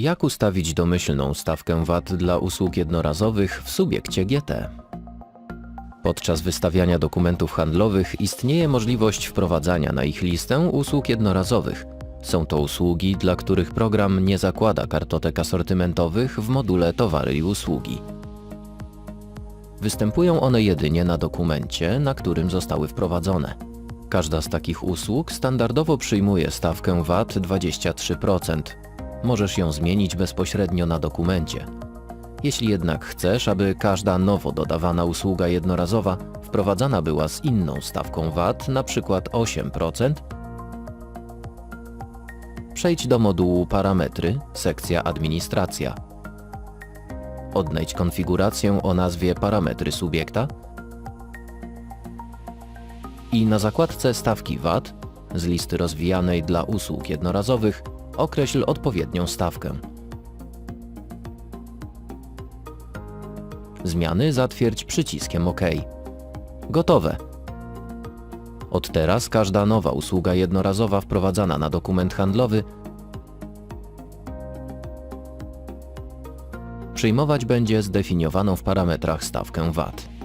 Jak ustawić domyślną stawkę VAT dla usług jednorazowych w subiekcie GT? Podczas wystawiania dokumentów handlowych istnieje możliwość wprowadzania na ich listę usług jednorazowych. Są to usługi, dla których program nie zakłada kartotek asortymentowych w module towary i usługi. Występują one jedynie na dokumencie, na którym zostały wprowadzone. Każda z takich usług standardowo przyjmuje stawkę VAT 23%. Możesz ją zmienić bezpośrednio na dokumencie. Jeśli jednak chcesz, aby każda nowo dodawana usługa jednorazowa wprowadzana była z inną stawką VAT, np. 8%, przejdź do modułu Parametry, sekcja Administracja. Odnajdź konfigurację o nazwie Parametry subiekta i na zakładce Stawki VAT z listy rozwijanej dla usług jednorazowych określ odpowiednią stawkę. Zmiany zatwierdź przyciskiem OK. Gotowe. Od teraz każda nowa usługa jednorazowa wprowadzana na dokument handlowy przyjmować będzie zdefiniowaną w parametrach stawkę VAT.